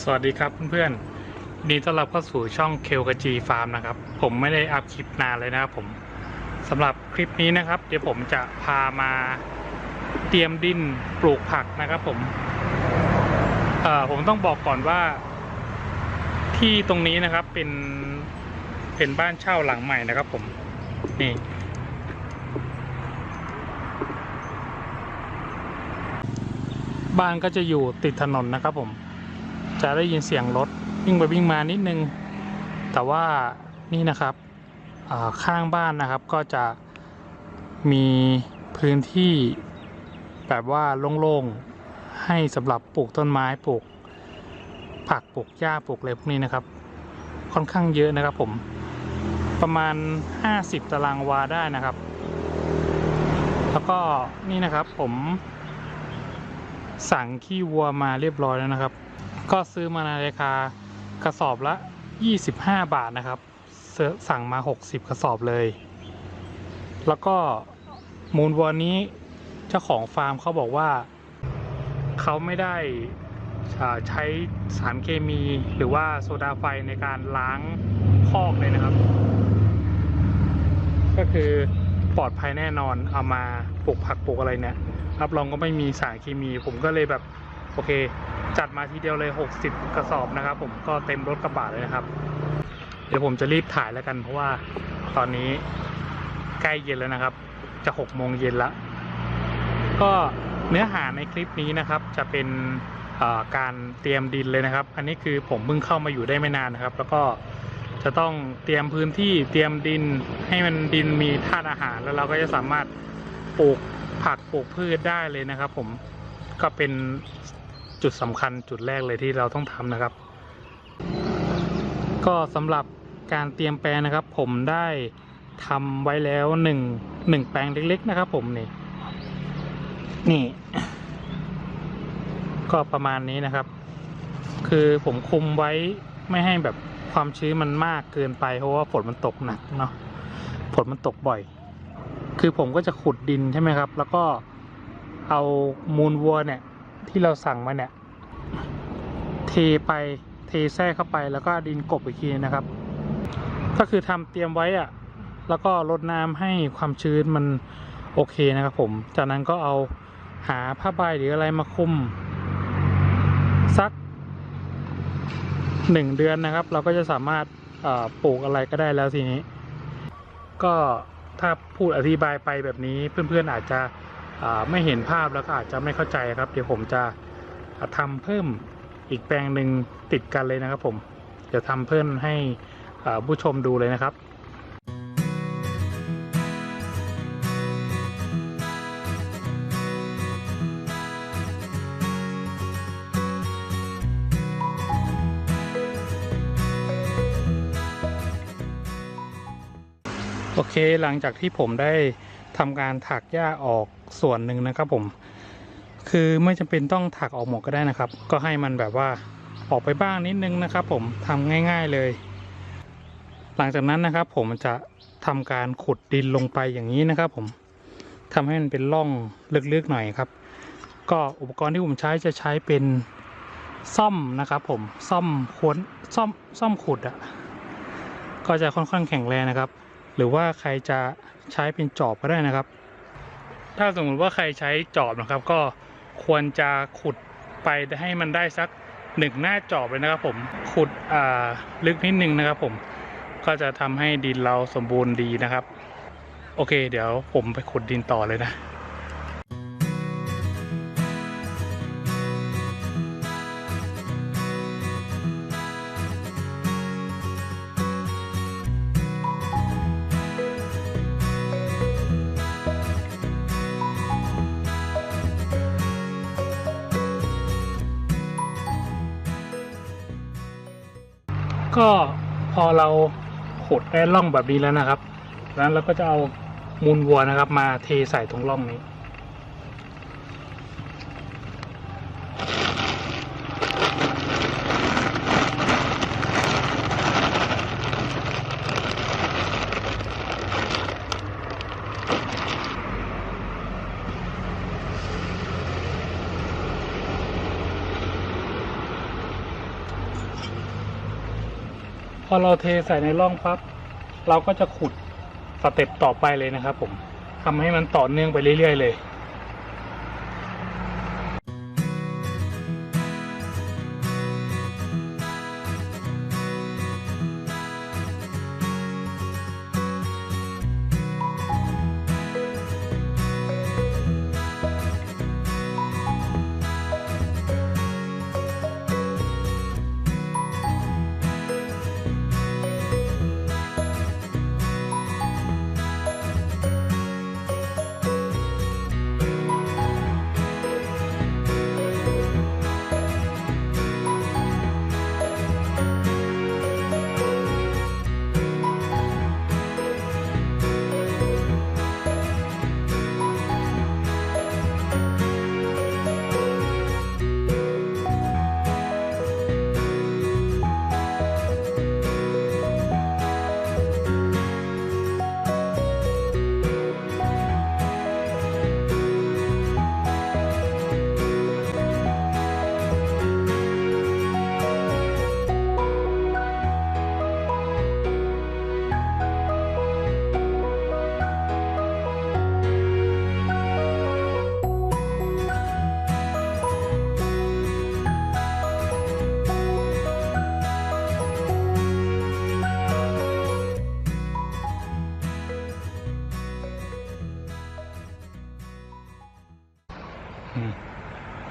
สวัสดีครับเพื่อนๆนดีต้อนรับเข้าสู่ช่องเคลกจีฟาร์มนะครับ ผมไม่ได้อัพคลิปนานเลยนะครับผมสำหรับคลิปนี้นะครับ เดี๋ยวผมจะพามาเตรียมดินปลูกผักนะครับ ผมเอ่อผมต้องบอกก่อนว่า ที่ตรงนี้นะครับเป็นเป็นบ้านเช่าหลังใหม่นะครับ ผมนี่บ้านก็จะอยู่ติดถนนนะครับผม จะได้ยินเสียงรถวิ่งไปวิ่งมานิดนึง แต่ว่านี่นะครับข้างบ้านนะครับก็จะมีพื้นที่แบบว่าโล่งๆให้สำหรับปลูกต้นไม้ปลูก ผักปลูกหญ้าปลูกอะไรพวกนี้นะครับ ค่อนข้างเยอะนะครับผมประมาณ 50 ตารางวาได้นะครับ แล้วก็นี่นะครับผมสั่งขี้วัวมาเรียบร้อยแล้วนะครับ ก็ซื้อมาในราคากระสอบละ 25 บาทนะครับ สั่งมา 60 กระสอบเลย แล้วก็มูลวัวนี้เจ้าของฟาร์มเขาบอกว่า เขาไม่ได้ใช้สารเคมีหรือว่าโซดาไฟในการล้างคอกเลยนะครับ ก็คือปลอดภัยแน่นอนเอามาปลูกผักปลูกอะไรเนี่ยรับรองก็ไม่มีสารเคมี ผมก็เลยแบบ โอเค จัดมาทีเดียวเลย 60 กระสอบนะครับ ผมก็เต็มรถกระบะเลยนะครับ เดี๋ยวผมจะรีบถ่ายแล้วกันเพราะว่าตอนนี้ใกล้เย็นแล้วนะครับ จะ6โมงเย็นละก็เนื้อหาในคลิปนี้นะครับ จะเป็นการเตรียมดินเลยนะครับ อันนี้คือผมเพิ่งเข้ามาอยู่ได้ไม่นานนะครับ แล้วก็จะต้องเตรียมพื้นที่เตรียมดินให้มันดินมีธาตุอาหาร แล้วเราก็จะสามารถปลูกผักปลูกพืชได้เลยนะครับ ผมก็เป็น จุดสำคัญจุดแรกเลยที่เราต้องทำนะครับ ก็สำหรับการเตรียมแปลงนะครับ ผมได้ทำไว้แล้วหนึ่งหนึ่งแปลงเล็ก ๆ นะครับ ผมนี่นี่ ก็ประมาณนี้นะครับ คือผมคุมไว้ไม่ให้แบบความชื้นมันมากเกินไปเพราะว่าฝนมันตกหนักเนาะฝนมันตกบ่อย คือผมก็จะขุดดินใช่ไหมครับ แล้วก็เอามูลวัวเนี่ย ที่เราสั่งมาเนี่ย เทไปเทแทรกเข้าไปแล้วก็ดินกบอีกทีนะครับ ก็คือทำเตรียมไว้อะแล้วก็รดน้ำให้ความชื้นมันโอเคนะครับผมจากนั้นก็เอาหาผ้าใบหรืออะไรมาคุมสักหนึ่งเดือนนะครับ เราก็จะสามารถปลูกอะไรก็ได้แล้วทีนี้ ก็ถ้าพูดอธิบายไปแบบนี้เพื่อนๆอาจจะ ไม่เห็นภาพแล้วก็อาจจะไม่เข้าใจครับ เดี๋ยวผมจะทำเพิ่มอีกแปลงหนึ่งติดกันเลยนะครับ ผมเดี๋ยวทำเพิ่มให้ผู้ชมดูเลยนะครับโอเคหลังจากที่ผมได้ทำการถักหญ้าออก ส่วนหนึ่งนะครับผม คือไม่จำเป็นต้องถักออกหมดก็ได้นะครับ ก็ให้มันแบบว่าออกไปบ้างนิดนึงนะครับ ผมทำง่าย ๆเลย หลังจากนั้นนะครับ ผมจะทำการขุดดินลงไปอย่างนี้นะครับ ผมทำให้มันเป็นร่องลึกๆหน่อยครับ ก็อุปกรณ์ที่ผมใช้จะใช้เป็นซ่อมนะครับ ผมซ่อมค้นซ่อมซ่อมขุดอะ่ะก็จะค่อนข้างแข็งแรงนะครับ หรือว่าใครจะใช้เป็นจอบก็ได้นะครับ ถ้าสมมติว่าใครใช้จอบนะครับ ก็ควรจะขุดไปให้มันได้สักหนึ่งหน้าจอบเลยนะครับ ผมขุดอ่าลึกนิดนึงนะครับ ผมก็จะทำให้ดินเราสมบูรณ์ดีนะครับ โอเค เดี๋ยวผมไปขุดดินต่อเลยนะ ก็พอเราขุดได้ร่องแบบนี้แล้วนะครับ แล้วเราก็จะเอามูลวัวนะครับ มาเทใส่ตรงร่องนี้ อเราเทใส่ในร่องปั๊บเราก็จะขุดสเต็ปต่อไปเลยนะครับผมทำให้มันต่อเนื่องไปเรื่อย ๆ เลย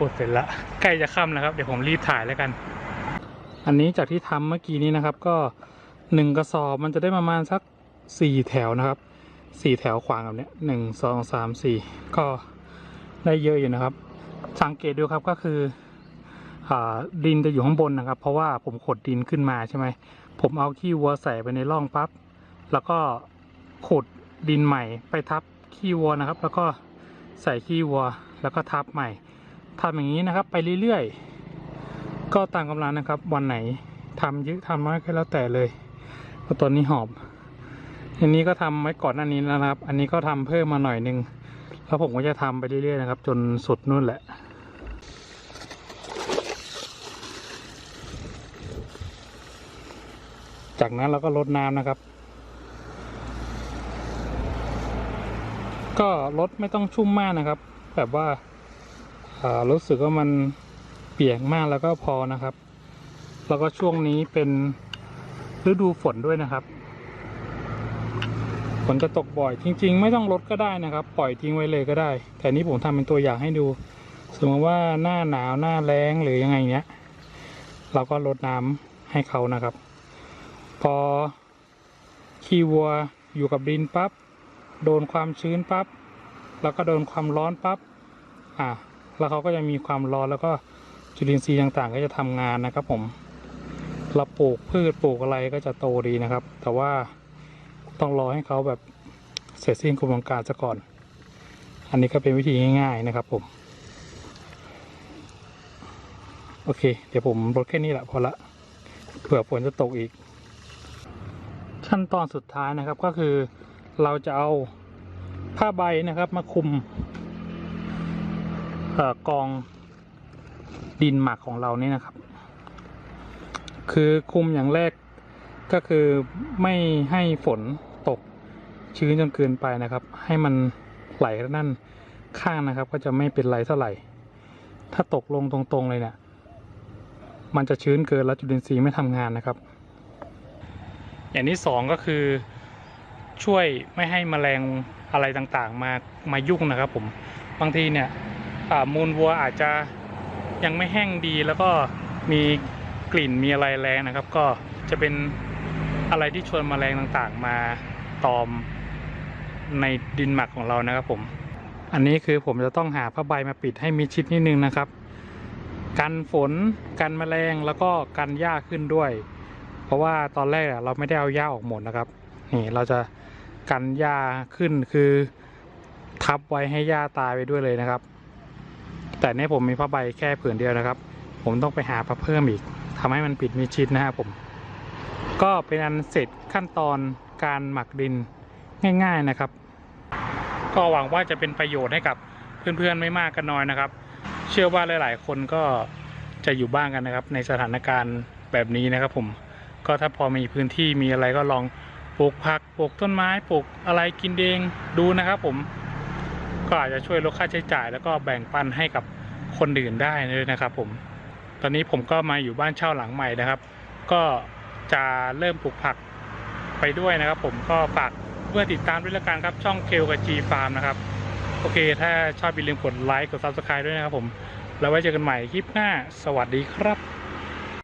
ดเสร็จละใกล้จะค่ำแล้วครับเดี๋ยวผมรีบถ่ายแล้วกัน อันนี้จากที่ทำเมื่อกี้นี้นะครับ ก็หนึ่งกระสอบมันจะได้ประมาณสักสี่แถวนะครับสี่แถวขวางแบบนี้หนึ่งสองสามสี่ก็ได้เยอะอยู่นะครับ สังเกตดูครับก็คืออ่าดินจะอยู่ข้างบนนะครับ เพราะว่าผมขดดินขึ้นมาใช่ไหมผมเอาขี้วัวใส่ไปในร่องปั๊บแล้วก็ขุดดินใหม่ไปทับขี้วัวนะครับ แล้วก็ใส่ขี้วัวแล้วก็ทับใหม่ ทำอย่างนี้นะครับ ไปเรื่อยๆ ก็ตามกำลังนะครับ วันไหนทำเยอะทำน้อยก็แล้วแต่เลยเพราะตอนนี้หอบ อันนี้ก็ทำไว้ก่อนหน้านี้แล้วนะครับ อันนี้ก็ทำเพิ่มมาหน่อยนึง แล้วผมก็จะทำไปเรื่อยๆนะครับ จนสุดนู่นแหละจากนั้นเราก็ลดน้ำนะครับ ก็ลดไม่ต้องชุ่มมากนะครับ แบบว่า รู้สึกว่ามันเปียกมากแล้วก็พอนะครับ แล้วก็ช่วงนี้เป็นฤดูฝนด้วยนะครับฝนจะตกบ่อย จริง ๆ ไม่ต้องลดก็ได้นะครับ ปล่อยทิ้งไว้เลยก็ได้ แต่นี้ผมทำเป็นตัวอย่างให้ดู สมมติว่าหน้าหนาวหน้าแล้งหรือยังไงเนี้ย เราก็ลดน้ำให้เขานะครับ พอขี้วัวอยู่กับดินปั๊บโดนความชื้นปั๊บแล้วก็โดนความร้อนปั๊บอะ แล้วเขาก็จะมีความร้อนแล้วก็จุลินทรีย์ต่างๆ ก็จะทำงานนะครับ ผมเราปลูกพืชปลูกอะไรก็จะโตดีนะครับ แต่ว่าต้องรอให้เขาแบบเสร็จสิ้นกระบวนการซะก่อน อันนี้ก็เป็นวิธีง่าย ๆนะครับ ผม โอเค เดี๋ยวผมลดแค่นี้แหละพอละเผื่อฝนจะตกอีก ขั้นตอนสุดท้ายนะครับก็คือเราจะเอาผ้าใบนะครับมาคุม กองดินหมักของเรานี่นะครับ คือคุมอย่างแรกก็คือไม่ให้ฝนตกชื้นจนเกินไปนะครับ ให้มันไหลนั่นข้างนะครับ ก็จะไม่เป็นไรเท่าไหร่ ถ้าตกลงตรงๆเลยเนี่ยมันจะชื้นเกินแล้วจุลินทรีย์ไม่ทำงานนะครับ อย่างที่สองก็คือช่วยไม่ให้แมลงอะไรต่างๆ มามายุ่งนะครับ ผมบางทีเนี่ย มูลวัวอาจจะยังไม่แห้งดีแล้วก็มีกลิ่นมีอะไรแรงนะครับ ก็จะเป็นอะไรที่ชวนแมลงต่างๆ มาตอมในดินหมักของเรานะครับผม อันนี้คือผมจะต้องหาผ้าใบมาปิดให้มิดชิดนิดนึงนะครับ กันฝนกันแมลงแล้วก็กันหญ้าขึ้นด้วย เพราะว่าตอนแรกเราไม่ได้เอาหญ้าออกหมดนะครับนี่เราจะกันหญ้าขึ้นคือทับไว้ให้หญ้าตายไปด้วยเลยนะครับ แต่เนี่ผมมีผ้าใบแค่ผืนเดียวนะครับ ผมต้องไปหาผ้าเพิ่มอีกทำให้มันปิดมิดชิดนะครับผม ก็เป็นอันเสร็จขั้นตอนการหมักดินง่าย ๆนะครับ ก็หวังว่าจะเป็นประโยชน์ให้กับเพื่อนๆไม่มากก็น้อยนะครับ เชื่อว่าหลายๆ คนก็จะอยู่บ้านกันนะครับ ในสถานการณ์แบบนี้นะครับ ผมก็ถ้าพอมีพื้นที่มีอะไรก็ลองปลูกผักปลูกต้นไม้ปลูกอะไรกินเองดูนะครับ ผม ก็อาจจะช่วยลดค่าใช้จ่าย แล้วก็แบ่งปันให้กับคนอื่นได้เลยนะครับ ผม ตอนนี้ผมก็มาอยู่บ้านเช่าหลังใหม่นะครับ ก็จะเริ่มปลูกผักไปด้วยนะครับ ผมก็ฝากเพื่อนติดตามด้วยละกันครับ ช่องเคลกับจีฟาร์มนะครับ โอเค ถ้าชอบอย่าลืมกดไลค์กด subscribe ด้วยนะครับผม แล้วไว้เจอกันใหม่คลิปหน้า สวัสดีครับ